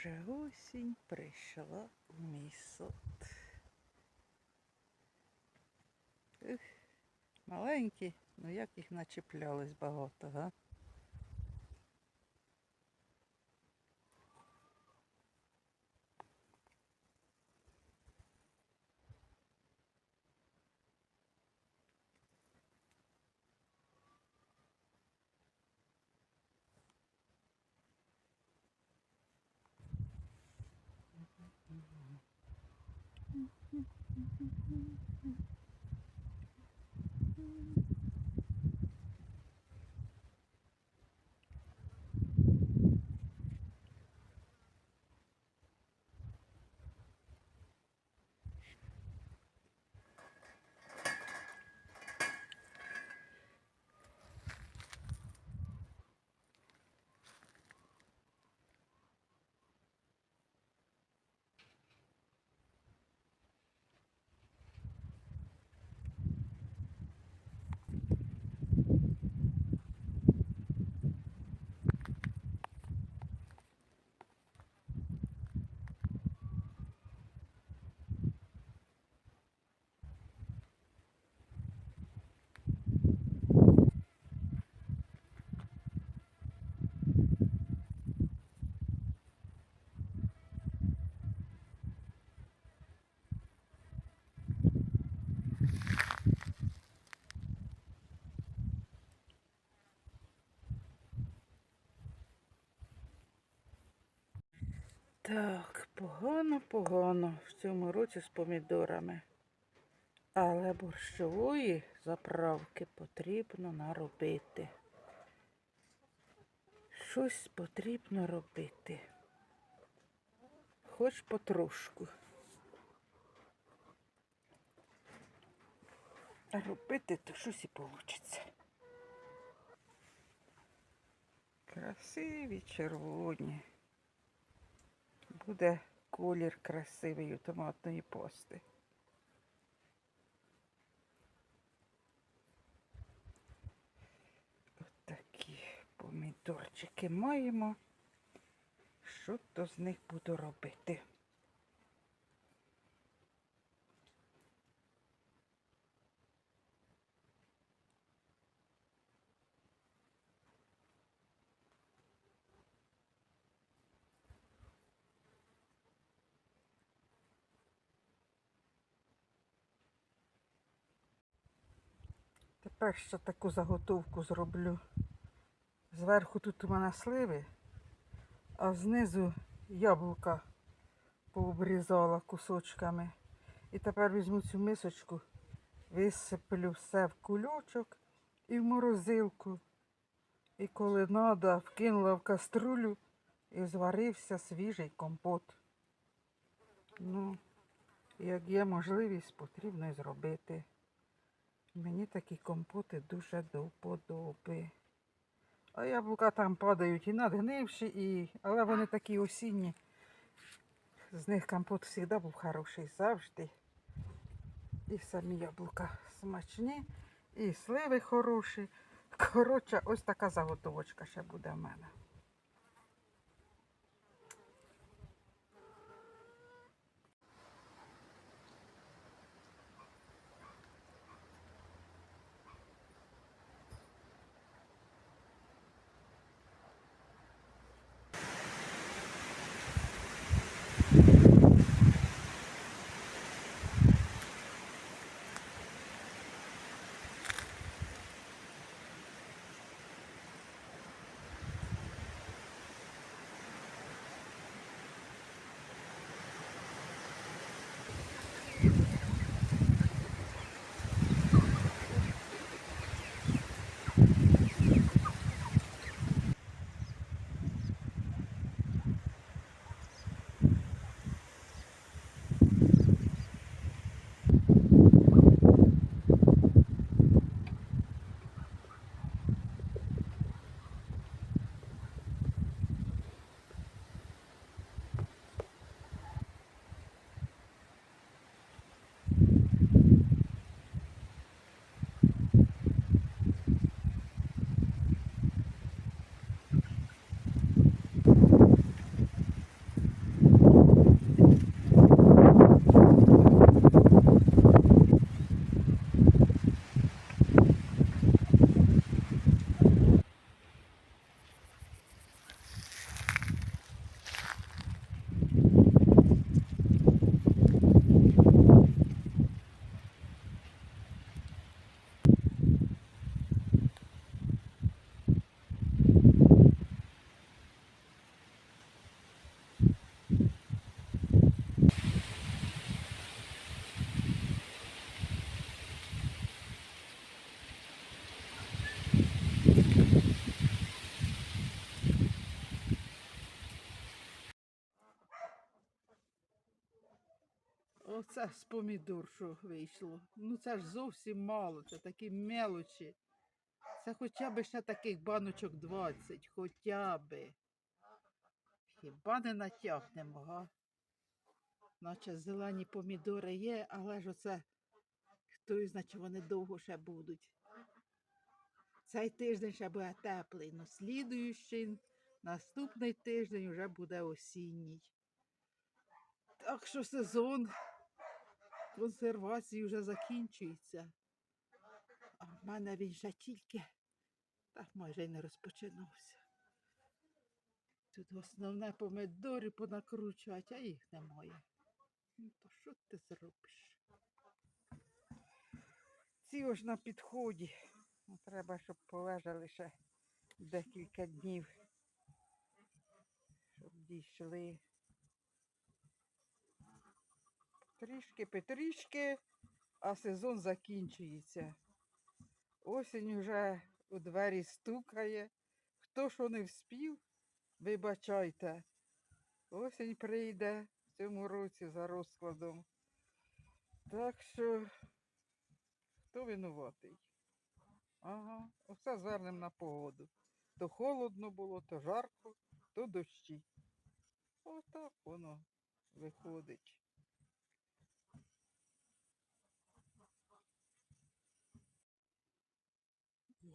вже осінь прийшла у мій сад. Ух, маленькі, ну як їх начіплялось багато, га? Mm-hmm. Так, погано, погано в цьому році з помідорами. Але борщової заправки потрібно наробити. Щось потрібно робити. Хоч потрошку. А робити то щось і вийде. Красиві червоні. Буде колір красивий у томатної пости. Отакі такі помідорчики маємо. Що то з них буду робити? Тепер таку заготовку зроблю. Зверху тут у мене сливи, а знизу яблука пообрізала кусочками. І тепер візьму цю мисочку, висиплю все в кульочок і в морозилку. І коли треба, вкинула в каструлю і зварився свіжий компот. Ну, як є можливість, потрібно зробити. Мені такі компоти дуже до вподоби. А яблука там падають і надгнивші, і... але вони такі осінні. З них компот завжди був хороший завжди. І самі яблука смачні, і сливи хороші. Коротше, ось така заготовочка ще буде в мене. Оце з помідор, що вийшло. Ну це ж зовсім мало, це такі мелочі. Це хоча б ще таких баночок 20, хоча б. Хіба не натягнемо, га? Наче зелені помідори є, але ж оце хто значить вони довго ще будуть. Цей тиждень ще буде теплий, но слідуючий, наступний тиждень вже буде осінній. Так що сезон консервації вже закінчується. А в мене він ще тільки та майже й не розпочинався. Тут основне помидори понакручувати, а їх немає. Ну, то що ти зробиш? Ці ось на підході. Ну, треба, щоб полежали ще декілька днів, щоб дійшли. Трішки петрішки, а сезон закінчується. Осінь вже у двері стукає. Хто що не вспів, вибачайте. Осінь прийде в цьому році за розкладом. Так що хто винуватий? Ага, усе звернемо на погоду. То холодно було, то жарко, то дощі. Отак воно виходить.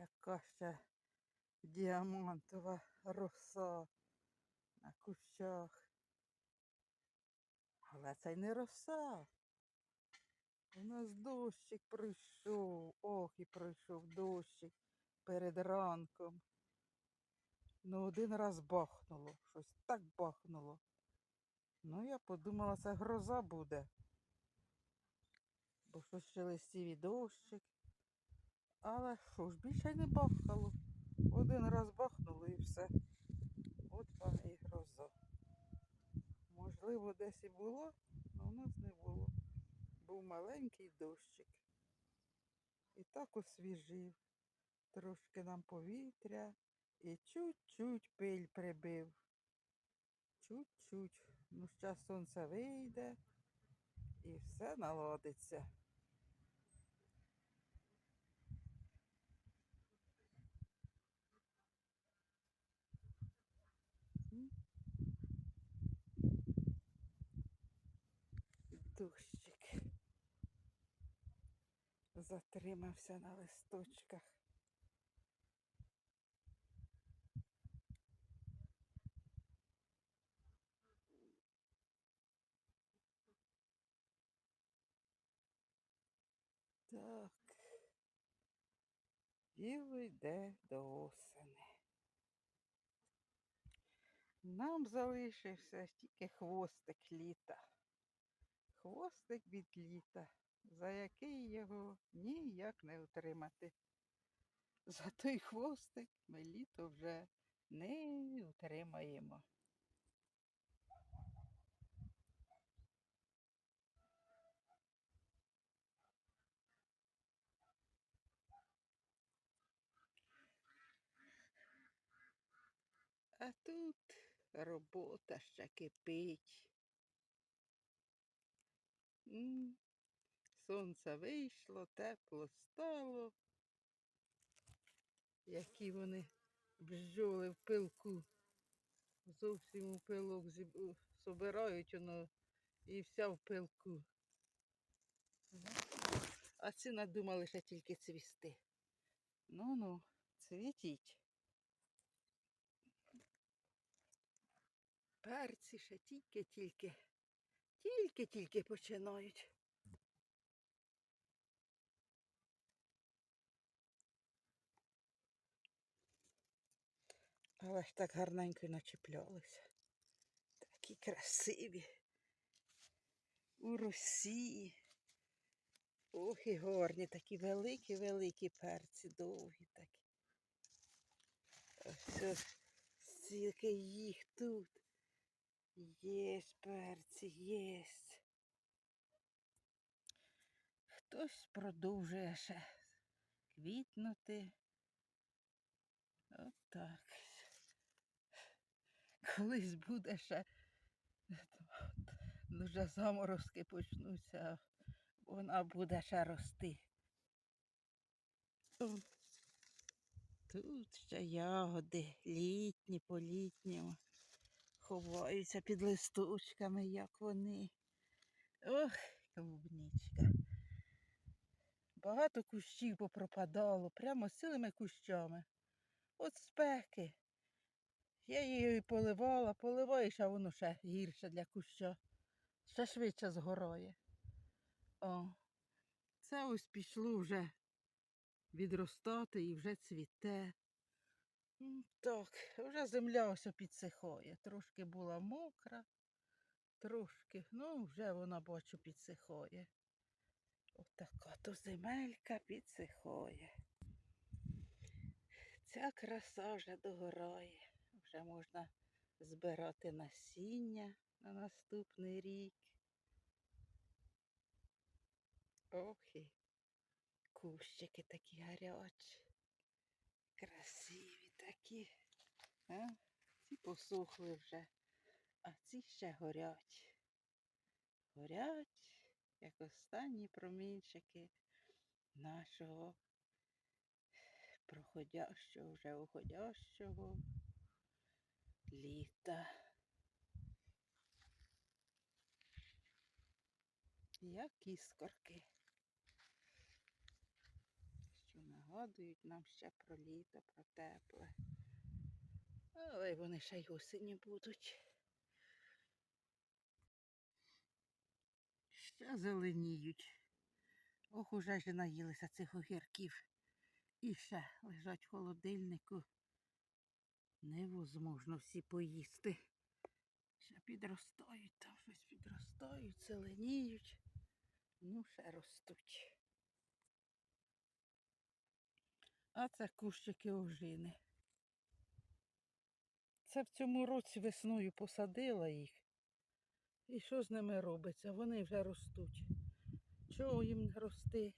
Яка ще діамантова роса на кущах. Але це й не роса. У нас дощик прийшов. Ох, і прийшов дощик перед ранком. Ну, один раз бахнуло, щось так бахнуло. Ну, я подумала, це гроза буде. Бо щось листів і дощик. Але що ж, більше не бахало. Один раз бахнуло і все. От вам і гроза. Можливо, десь і було, але у нас не було. Був маленький дощик. І так освіжив. Трошки нам повітря і чуть-чуть пиль прибив. Чуть-чуть. Ну, зараз сонце вийде і все наладиться. Дощик затримався на листочках. Так. Діло йде до осени. Нам залишився тільки хвостик літа. Хвостик від літа, за який його ніяк не утримати. За той хвостик ми літо вже не утримаємо. А тут робота ще кипить. Сонце вийшло, тепло стало. Які вони бджоли в пилку. Зовсім у пилок собирають воно і вся в пилку. А ці надумали ще тільки цвісти. Ну-ну, цвітіть. Перці ще тільки-тільки, тільки-тільки починають. Але ж так гарненько й начіплялися. Такі красиві. У росі. Ох і гарні, такі великі-великі перці, довгі такі. Ось стільки їх тут. Єсть перці, єсть. Хтось продовжує ще квітнути. Отак. Колись буде ще Дуже заморозки почнуться, вона буде ще рости. Тут ще ягоди літні по літньому. Ховаються під листочками, як вони. Ох, клубничка. Багато кущів попропадало, прямо з цілими кущами. От спеки. Я її поливала, поливаєш, а воно ще гірше для куща. Ще швидше згорає. О, це ось пішло вже відростати і вже цвіте. Так, вже земля ось підсихає. Трошки була мокра, трошки, ну вже вона бачу підсихає. Отака то земелька підсихає. Ця краса вже догорає. Вже можна збирати насіння на наступний рік. Ох і кущики такі гарячі, красиві такі. А? Ці посохли вже, а ці ще горять. Горять, як останні промінчики нашого проходящого, вже уходящого літа. Як іскорки, що нагадують нам ще про літо, про тепле. Але вони ще й осені будуть. Ще зеленіють. Ох, уже ж наїлися цих огірків. І ще лежать в холодильнику. Невозможно всі поїсти. Ще підростають, там щось підростають, зеленіють. Ну, ще ростуть. А це кущики ожини. Це в цьому році весною посадила їх. І що з ними робиться? Вони вже ростуть. Чого їм рости?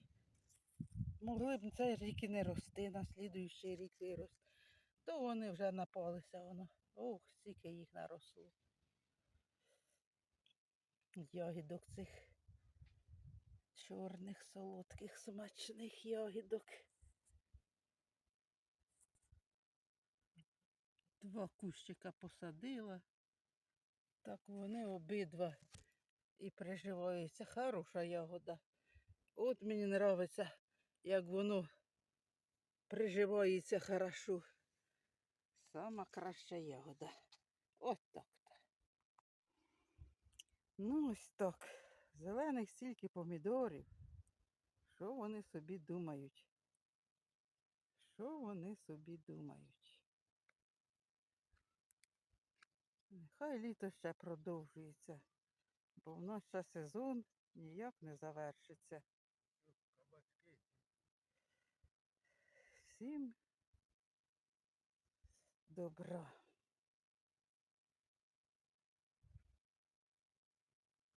Могли б цей рік і не рости, на слідуючий рік вирости. То вони вже напалися воно. Ох, стільки їх наросло. Ягідок цих чорних, солодких, смачних ягідок. Два кущика посадила. Так вони обидва і приживаються. Хороша ягода. От мені подобається, як воно приживається хорошо. Сама краща ягода. От так. то Ну ось так. Зелених стільки помідорів. Що вони собі думають? Що вони собі думають? Нехай літо ще продовжується, бо в нас ще сезон ніяк не завершиться. Всім добра.